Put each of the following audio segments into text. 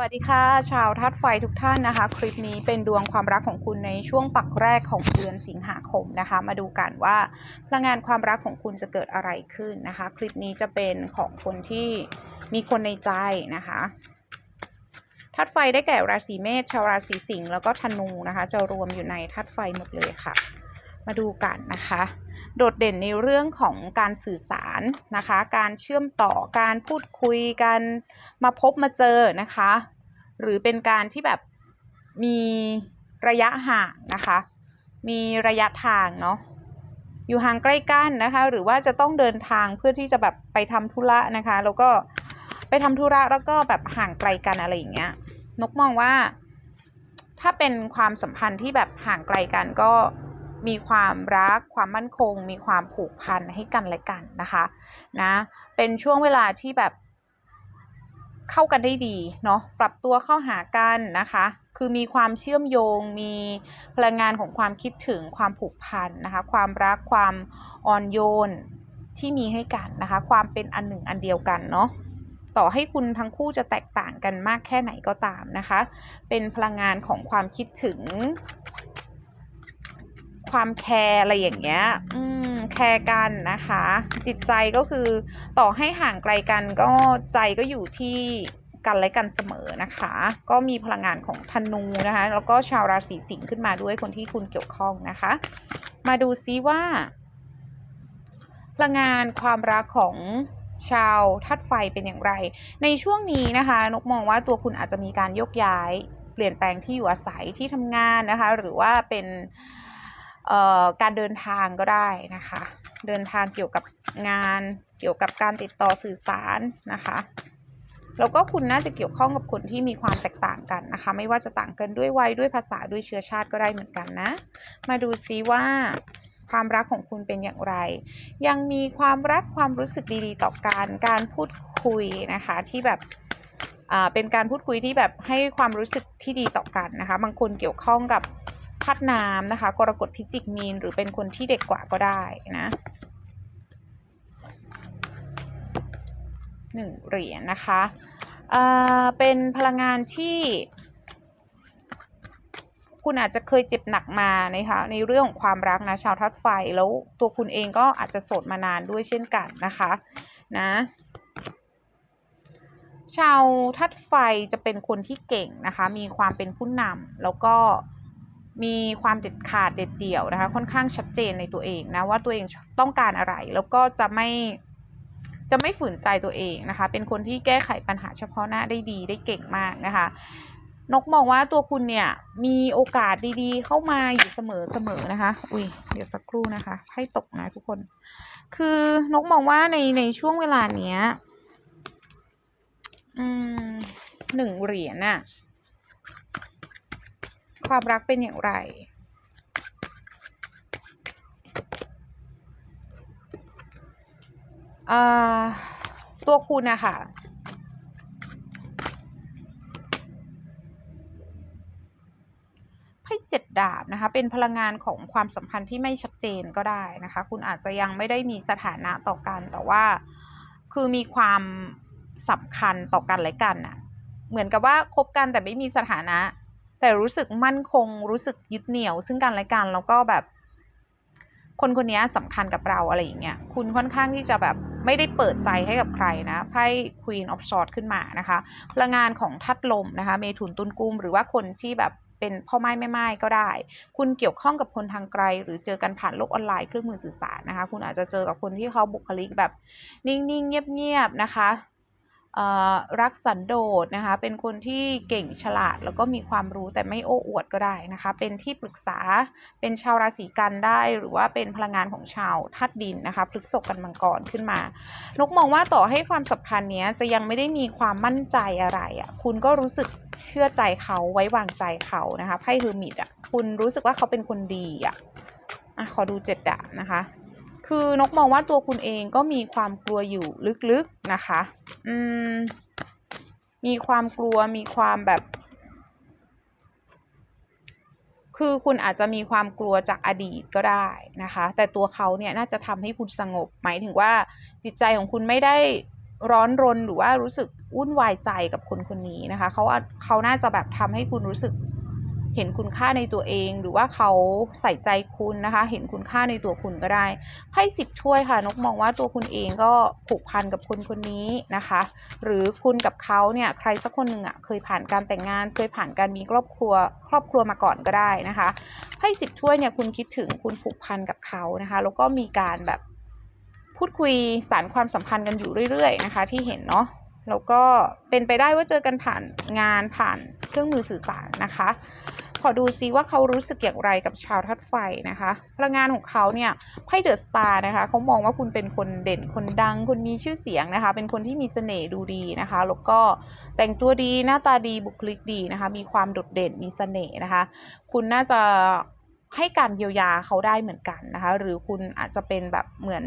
สวัสดีค่ะ ชาวทัดไฟทุกท่านนะคะ คลิปนี้เป็นดวงความรักของคุณในช่วงปักแรกของเดือนสิงหาคมนะคะ มาดูกันว่าพลังงานความรักของคุณจะเกิดอะไรขึ้นนะคะ คลิปนี้จะเป็นของคนที่มีคนในใจนะคะทัดไฟได้แก่ราศีเมษชาวราศีสิงห์แล้วก็ธนูนะคะ จะรวมอยู่ในทัดไฟหมดเลยค่ะ มาดูกันนะคะ โดดเด่นในเรื่องของการสื่อสารนะคะ การเชื่อมต่อการพูดคุยการมาพบมาเจอนะคะ หรือเป็นการที่แบบมีระยะห่างนะคะ มีระยะทางเนาะอยู่ห่างใกล้กันนะคะ หรือว่าจะต้องเดินทางเพื่อที่จะแบบไปทำธุระนะคะ แล้วก็ไปทำธุระแล้วก็แบบห่างไกลกันอะไรอย่างเงี้ยนกมองว่า ถ้าเป็นความสัมพันธ์ที่แบบห่างไกลกันก็ มีความรัก ความมั่นคง มีความผูกพันให้กันและกันนะคะนะเป็นช่วงเวลาที่แบบเข้ากันได้ดีเนาะปรับตัวเข้าหากันนะคะ คือมีความเชื่อมโยง มีพลังงานของความคิดถึงความผูกพันนะคะ ความรักความอ่อนโยนที่มีให้กันนะคะ ความเป็นอันหนึ่งอันเดียวกันเนาะต่อให้คุณทั้งคู่จะแตกต่างกันมากแค่ไหนก็ตามนะคะ เป็นพลังงานของความคิดถึง ความแคร์อะไรอย่างเงี้ย อืม แคร์กันนะคะ จิตใจก็คือต่อให้ห่างไกลกันก็ใจก็อยู่ที่กันและกันเสมอนะคะ ก็มีพลังงานของธนูนะคะ แล้วก็ชาวราศีสิงห์ขึ้นมาด้วยคนที่คุณเกี่ยวข้องนะคะ มาดูซิว่า พลังงานความรักของชาวทัดไฟเป็นอย่างไร ในช่วงนี้นะคะ นกมองว่าตัวคุณอาจจะมีการยกย้าย เปลี่ยนแปลงที่อยู่อาศัยที่ทำงานนะคะ หรือว่าเป็น การเดินทางก็ได้นะคะ เดินทางเกี่ยวกับงานเกี่ยวกับการติดต่อสื่อสารนะคะแล้วก็คุณน่าจะเกี่ยวข้องกับคนที่มีความแตกต่างกันนะคะ ไม่ว่าจะต่างกันด้วยวัยด้วยภาษาด้วยเชื้อชาติก็ได้เหมือนกันนะ มาดูซิว่าความรักของคุณเป็นอย่างไร ยังมีความรักความรู้สึกดีๆ ต่อการการพูดคุยนะคะที่แบบเป็นการพูดคุยที่แบบให้ความรู้สึกที่ดีต่อกันนะคะ บางคนเกี่ยวข้องกับาตุน้ำนะคะ กรกฎพิจิกมีน หรือเป็นคนที่เด็กกว่าก็ได้นะหนึ่งเหรียญนะคะเป็นพลังงานที่คุณอาจจะเคยเจ็บหนักมานะคะในเรื่องของความรักนะชาวทัดไฟแล้วตัวคุณเองก็อาจจะโสดมานานด้วยเช่นกันนะคะนะชาวทัดไฟจะเป็นคนที่เก่งนะคะ มีความเป็นผู้นำแล้วก็ มีความเด็ดขาดเด็ดเดี่ยวนะคะ ค่อนข้างชัดเจนในตัวเองนะว่าตัวเองต้องการอะไร แล้วก็จะไม่จะไม่ฝืนใจตัวเองนะคะ เป็นคนที่แก้ไขปัญหาเฉพาะหน้าได้ดีได้เก่งมากนะคะ นกมองว่าตัวคุณเนี่ยมีโอกาสดีๆ เข้ามาอยู่เสมอเสมอนะคะ อุ้ยเดี๋ยวสักครู่นะคะให้ตกนะทุกคน คือนกมองว่าในในช่วงเวลาเนี้ย อืมหนึ่งเหรียญน่ะ ความรักเป็นอย่างไร ตัวคุณนะคะไพ่เจ็ดดาบนะคะ เป็นพลังงานของความสัมพันธ์ที่ไม่ชัดเจนก็ได้นะคะ คุณอาจจะยังไม่ได้มีสถานะต่อกัน แต่ว่าคือมีความสำคัญต่อกันและกันอะเหมือนกับว่าคบกันแต่ไม่มีสถานะ แต่รู้สึกมั่นคง รู้สึกยึดเหนี่ยว ซึ่งกันและกันแล้วก็แบบ คนคนนี้สำคัญกับเราอะไรอย่างเงี้ยคุณค่อนข้างที่จะแบบไม่ได้เปิดใจให้กับใครนะไพ่ Queen of Swords ขึ้นมานะคะพลังงานของทัดลมนะคะ เมถุนตุนกุมหรือว่าคนที่แบบเป็นพ่อไม้แม่ไม้ก็ได้ คุณเกี่ยวข้องกับคนทางไกล หรือเจอกันผ่านโลกออนไลน์เครื่องมือสื่อสารนะคะ คุณอาจจะเจอกับคนที่เขาบุคลิกแบบ นิ่งๆ เงียบๆนะคะ รักสันโดษนะคะ เป็นคนที่เก่งฉลาดแล้วก็มีความรู้แต่ไม่โอ้อวดก็ได้นะคะ เป็นที่ปรึกษา เป็นชาวราศีกันได้ หรือว่าเป็นพลังงานของชาวธาตุดินนะคะพฤกษกกันมังกรขึ้นมา นกมองว่าต่อให้ความสัมพันธ์นี้จะยังไม่ได้มีความมั่นใจอะไรอะ่ะ คุณก็รู้สึกเชื่อใจเขาไว้วางใจเขานะคะ ไพ่เฮอร์มิตอะ คุณรู้สึกว่าเขาเป็นคนดีอะอะขอดูเจ็ดดาบนะคะ คือนกมองว่าตัวคุณเองก็มีความกลัวอยู่ลึกๆนะคะ อืม มีความกลัวมีความแบบ คือคุณอาจจะมีความกลัวจากอดีตก็ได้นะคะ แต่ตัวเขาเนี่ยน่าจะทำให้คุณสงบ หมายถึงว่าจิตใจของคุณไม่ได้ร้อนรนหรือว่ารู้สึกวุ่นวายใจกับคนคนนี้นะคะ เขาเขาน่าจะแบบทำให้คุณรู้สึก เห็นคุณค่าในตัวเอง หรือว่าเขาใส่ใจคุณนะคะ เห็นคุณค่าในตัวคุณก็ได้ไพ่สิบถ้วยค่ะนกมองว่าตัวคุณเองก็ผูกพันกับคนคนนี้นะคะ หรือคุณกับเขาเนี่ยใครสักคนหนึ่งอะเคยผ่านการแต่งงาน เคยผ่านการมีครอบครัว ครอบครัวมาก่อนก็ได้นะคะไพ่สิบถ้วยเนี่ยคุณคิดถึงคุณผูกพันกับเขานะคะ แล้วก็มีการแบบพูดคุยสารความสัมพันธ์กันอยู่เรื่อยๆนะคะ ที่เห็นเนาะแล้วก็เป็นไปได้ว่าเจอกันผ่านงานผ่านเครื่องมือสื่อสารนะคะ ขอดูซิว่าเขารู้สึกอย่างไรกับชาวทัดไฟนะคะพลังงานของเขาเนี่ยไพ่เดอะสตาร์นะคะเขามองว่าคุณเป็นคนเด่นคนดังคุณมีชื่อเสียงนะคะ เป็นคนที่มีเสน่ห์ดูดีนะคะ แล้วก็แต่งตัวดีหน้าตาดีบุคลิกดีนะคะ มีความโดดเด่นมีเสน่ห์นะคะ คุณน่าจะให้การเยียวยาเขาได้เหมือนกันนะคะ หรือคุณอาจจะเป็นแบบเหมือน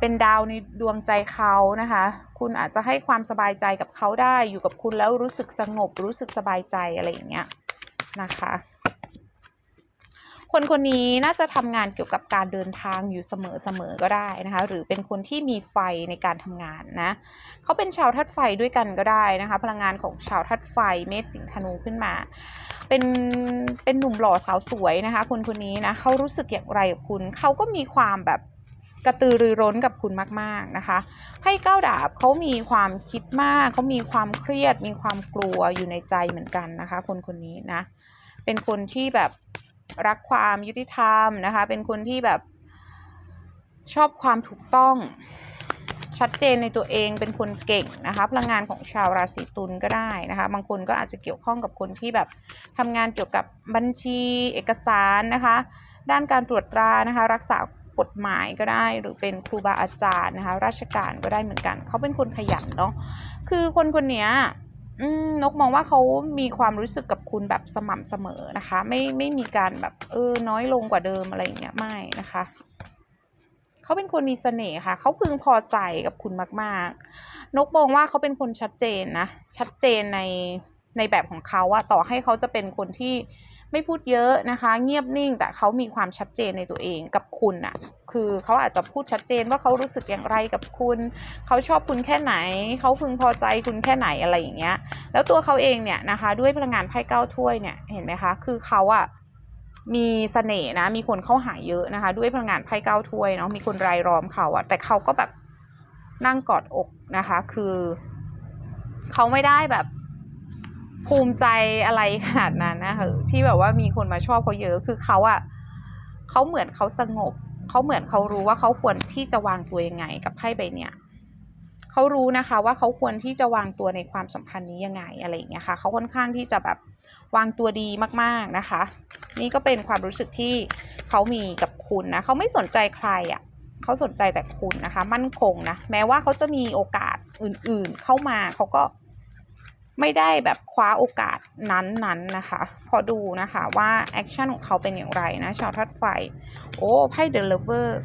เป็นดาวในดวงใจเขานะคะ คุณอาจจะให้ความสบายใจกับเขาได้อยู่กับคุณแล้วรู้สึกสงบ รู้สึกสบายใจอะไรอย่างเงี้ยนะคะ คนคนนี้น่าจะทำงานเกี่ยวกับการเดินทางอยู่เสมอๆก็ได้นะคะ หรือเป็นคนที่มีไฟในการทำงานนะเขาเป็นชาวทัดไฟด้วยกันก็ได้นะคะ พลังงานของชาวทัดไฟเมษสิงห์ธนูขึ้นมา เป็นเป็นหนุ่มหล่อสาวสวยนะคะ คนคนนี้นะเขารู้สึกอย่างไรกับคุณเขาก็มีความแบบ กระตือรือร้นกับคุณมาก ๆนะคะไพ่เก้าดาบเขามีความคิดมากเขามีความเครียด มีความกลัวอยู่ในใจเหมือนกันนะคะ คนคนนี้นะเป็นคนที่แบบรักความยุติธรรมนะคะ เป็นคนที่แบบชอบความถูกต้องชัดเจนในตัวเองเป็นคนเก่งนะคะพลังงานของชาวราศีตุลก็ได้นะคะ บางคนก็อาจจะเกี่ยวข้องกับคนที่แบบทำงานเกี่ยวกับบัญชีเอกสารนะคะ ด้านการตรวจตรานะคะ รักษา กฎหมายก็ได้ หรือเป็นครูบาอาจารย์นะคะ ราชการก็ได้เหมือนกัน เขาเป็นคนขยันเนาะคือคนคนนี้นกมองว่าเขามีความรู้สึกกับคุณแบบสม่ำเสมอนะคะ ไม่ไม่มีการแบบเออน้อยลงกว่าเดิมอะไรอย่างเงี้ยไม่นะคะเขาเป็นคนมีเสน่ห์ค่ะ เขาพึงพอใจกับคุณมาก ๆ นกมองว่าเขาเป็นคนชัดเจนนะ ชัดเจนใน ในแบบของเขาอะต่อให้เขาจะเป็นคนที่ไม่พูดเยอะนะคะ เงียบนิ่งแต่เขามีความชัดเจนในตัวเองกับคุณอะคือเขาอาจจะพูดชัดเจนว่าเขารู้สึกอย่างไรกับคุณ เขาชอบคุณแค่ไหน เขาพึงพอใจคุณแค่ไหนอะไรอย่างเงี้ย แล้วตัวเขาเองเนี่ยนะคะ ด้วยพลังงานไพ่เก้าถ้วยเนี่ยเห็นไหมคะ คือเขาอะมีเสน่ห์นะ มีคนเข้าหาเยอะนะคะ ด้วยพลังงานไพ่เก้าถ้วยเนาะมีคนรายล้อมเขาอะแต่เขาก็แบบนั่งกอดอกนะคะ คือเขาไม่ได้แบบ ภูมิใจอะไรขนาดนั้นนะคะที่แบบว่ามีคนมาชอบเขาเยอะคือเขาอะเขาเหมือนเขาสงบเขาเหมือนเขารู้ว่าเขาควรที่จะวางตัวยังไงกับไพ่ใบเนี้ยเขารู้นะคะว่าเขาควรที่จะวางตัวในความสัมพันธ์นี้ยังไงอะไรอย่างเงี้ยค่ะเขาค่อนข้างที่จะแบบวางตัวดีมากๆนะคะ นี่ก็เป็นความรู้สึกที่เขามีกับคุณนะเขาไม่สนใจใครอะ่ะเขาสนใจแต่คุณนะคะ มั่นคงนะแม้ว่าเขาจะมีโอกาสอื่นๆ เข้ามาเขาก็ ไม่ได้แบบคว้าโอกาสนั้นๆนนะคะ พอดูนะคะว่าแอคชั่นของเขาเป็นอย่างไรนะ ชาวทัดไฟ โอ้ไพ่เดอะเลเวอร์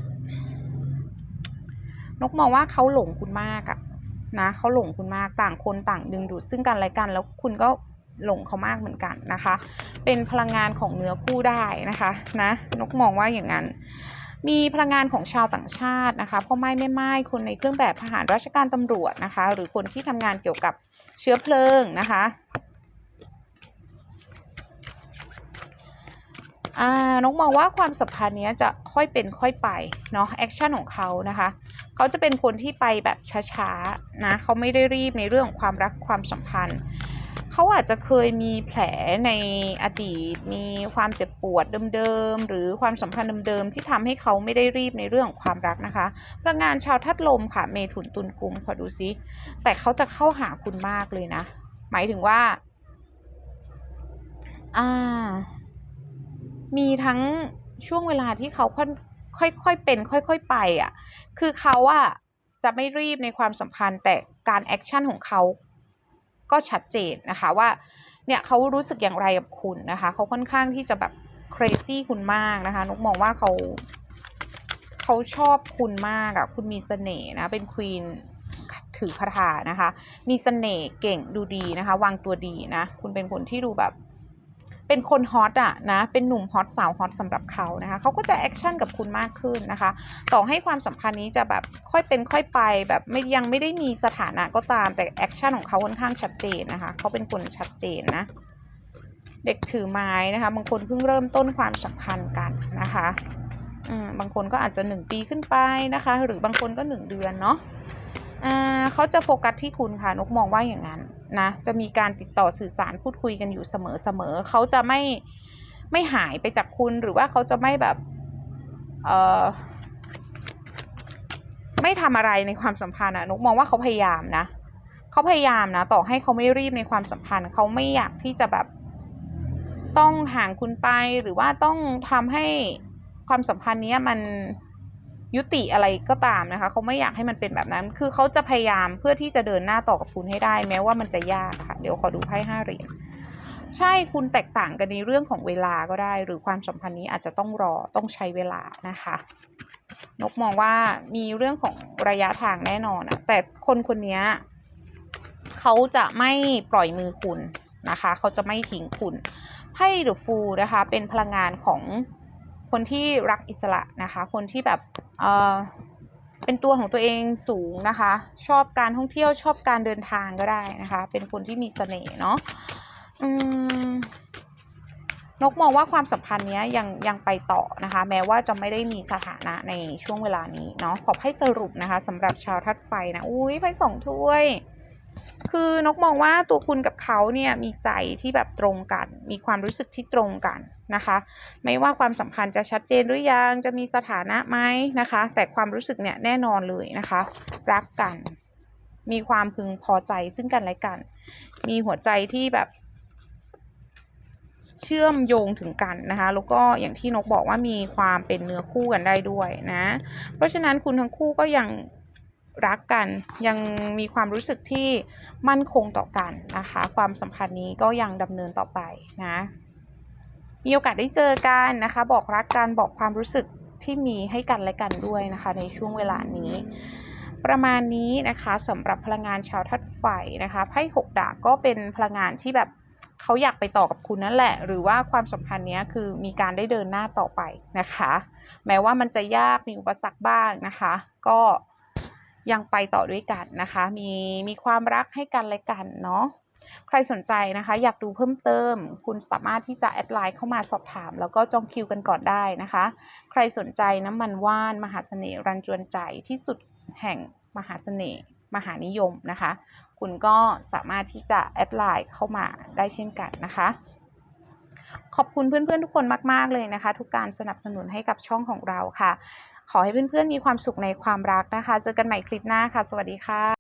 นกมองว่าเขาหลงคุณมากอะนะเขาหลงคุณมากต่างคนต่างดึงดูดซึ่งกันและกัน แล้วคุณก็หลงเขามากเหมือนกันนะคะ เป็นพลังงานของเนื้อคู่ได้นะคะนะนกมองว่าอย่างนั้นมีพลังงานของชาวต่างชาตินะคะพ่อไม้แม่ไม้คนในเครื่องแบบทหารราชการตำรวจนะคะ หรือคนที่ทำงานเกี่ยวกับ เชื้อเพลิงนะคะอ่านกมองว่าความสัมพันธ์เนี้ยจะค่อยเป็นค่อยไปเนาะแอคชั่นของเขานะคะ เขาจะเป็นคนที่ไปแบบช้าๆนะเขาไม่ได้รีบในเรื่องของความรักความสัมพันธ์ เขาอาจจะเคยมีแผลในอดีต มีความเจ็บปวดเดิมๆ หรือความสัมพันธ์เดิมๆ ที่ทำให้เขาไม่ได้รีบในเรื่องของความรักนะคะพลังงานชาวทัดลมค่ะ เมถุนตุลกุมขอดูซิ แต่เขาจะเข้าหาคุณมากเลยนะ หมายถึงว่า อ่า มีทั้งช่วงเวลาที่เขาค่อยค่อยๆเป็น ค่อย ๆ ไปอะ คือเขาอะจะไม่รีบในความสัมพันธ์แต่การแอคชั่นของเขา ก็ชัดเจนนะคะว่าเนี่ยเขารู้สึกอย่างไรกับคุณนะคะเขาค่อนข้างที่จะแบบ crazy คุณมากนะคะนกมองว่าเขาเขาชอบคุณมากอะคุณมีเสน่ห์นะเป็นควีนถือคาถานะคะ มีเสน่ห์เก่งดูดีนะคะ วางตัวดีนะ คุณเป็นคนที่ดูแบบ เป็นคนฮอตอะนะ เป็นหนุ่มฮอตสาวฮอตสำหรับเขานะคะเขาก็จะแอคชั่นกับคุณมากขึ้นนะคะ ต่อให้ความสัมพันธ์นี้จะแบบค่อยเป็นค่อยไปแบบไม่ยังไม่ได้มีสถานะก็ตามแต่แอคชั่นของเขาค่อนข้างชัดเจนนะคะเขาเป็นคนชัดเจนนะ เด็กถือไม้นะคะ บางคนเพิ่งเริ่มต้นความสัมพันธ์กันนะคะอืมบางคนก็อาจจะหนึ่งปีขึ้นไปนะคะ หรือบางคนก็หนึ่งเดือนเนาะ เขาจะโฟกัสที่คุณค่ะนกมองว่าอย่างนั้นนะจะมีการติดต่อสื่อสารพูดคุยกันอยู่เสมอเสมอเขาจะไม่ไม่หายไปจากคุณหรือว่าเขาจะไม่แบบเออไม่ทำอะไรในความสัมพันธ์อะนกมองว่าเขาพยายามนะเขาพยายามนะต่อให้เขาไม่รีบในความสัมพันธ์เขาไม่อยากที่จะแบบต้องห่างคุณไปหรือว่าต้องทำให้ความสัมพันธ์เนี้ยมัน ยุติอะไรก็ตามนะคะเขาไม่อยากให้มันเป็นแบบนั้น คือเขาจะพยายามเพื่อที่จะเดินหน้าต่อกับคุณให้ได้ แม้ว่ามันจะยากค่ะเดี๋ยวขอดูไพ่ห้าเหรียญใช่คุณแตกต่างกันในเรื่องของเวลาก็ได้ หรือความสัมพันธ์นี้อาจจะต้องรอต้องใช้เวลานะคะ นกมองว่ามีเรื่องของระยะทางแน่นอนอะแต่คนคนนี้เขาจะไม่ปล่อยมือคุณนะคะ เขาจะไม่ทิ้งคุณไพ่เดอะฟูนะคะ เป็นพลังงานของ คนที่รักอิสระนะคะ คนที่แบบเออเป็นตัวของตัวเองสูงนะคะ ชอบการท่องเที่ยวชอบการเดินทางก็ได้นะคะ เป็นคนที่มีเสน่ห์เนาะอืมนกมองว่าความสัมพันธ์เนี้ยยังยังไปต่อนะคะ แม้ว่าจะไม่ได้มีสถานะในช่วงเวลานี้เนาะขอให้สรุปนะคะสำหรับชาวทัดไฟนะ อุ้ยไพ่สองถ้วย คือนกมองว่าตัวคุณกับเขาเนี่ยมีใจที่แบบตรงกัน มีความรู้สึกที่ตรงกันนะคะ ไม่ว่าความสัมพันธ์จะชัดเจนหรือยังจะมีสถานะไหมนะคะ แต่ความรู้สึกเนี่ยแน่นอนเลยนะคะ รักกัน มีความพึงพอใจซึ่งกันและกัน มีหัวใจที่แบบ เชื่อมโยงถึงกันนะคะ แล้วก็อย่างที่นกบอกว่ามีความเป็นเนื้อคู่กันได้ด้วยนะ เพราะฉะนั้นคุณทั้งคู่ก็ยัง รักกัน ยังมีความรู้สึกที่มั่นคงต่อกันนะคะ ความสัมพันธ์นี้ก็ยังดำเนินต่อไปนะมีโอกาสได้เจอกันนะคะ บอกรักกันบอกความรู้สึกที่มีให้กันและกันด้วยนะคะ ในช่วงเวลานี้ ประมาณนี้นะคะสำหรับพลังงานชาวทัดไฟนะคะไพ่หกดาบก็เป็นพลังงานที่แบบเขาอยากไปต่อกับคุณนั่นแหละ หรือว่าความสัมพันธ์เนี้ยคือมีการได้เดินหน้าต่อไปนะคะ แม้ว่ามันจะยากมีอุปสรรคบ้างนะคะ ก็ ยังไปต่อด้วยกันนะคะ มีมีความรักให้กันและกันเนาะใครสนใจนะคะ อยากดูเพิ่มเติม คุณสามารถที่จะแอดไลน์เข้ามาสอบถาม แล้วก็จองคิวกันก่อนได้นะคะ ใครสนใจน้ำมันว่านมหาเสน่ห์รันจวนใจที่สุดแห่งมหาเสน่ห์มหานิยมนะคะ คุณก็สามารถที่จะแอดไลน์เข้ามาได้เช่นกันนะคะ ขอบคุณเพื่อนๆทุกคนมากๆเลยนะคะ ทุกการสนับสนุนให้กับช่องของเราค่ะ ขอให้เพื่อนๆมีความสุขในความรักนะคะ เจอกันใหม่คลิปหน้าค่ะ สวัสดีค่ะ